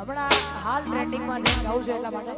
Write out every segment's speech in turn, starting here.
હમણાં હાલ ટ્રેન્ડિંગમાં છે ગાવું છું એટલા માટે.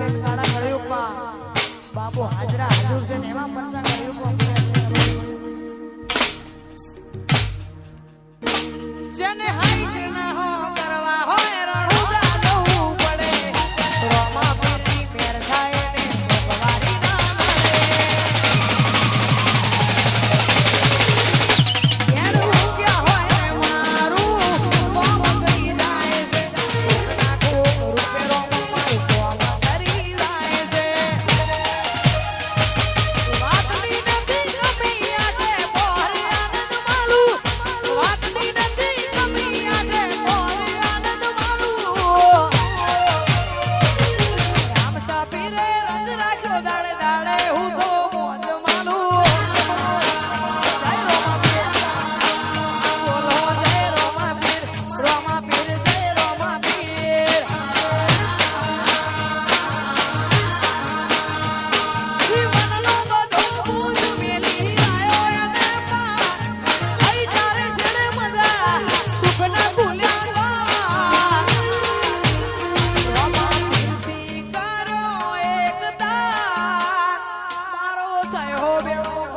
બેનગાડા મળ્યું બાપુ હાજરા હાજર છે ને એમાં પ્રસંગ મળ્યું Jehovah.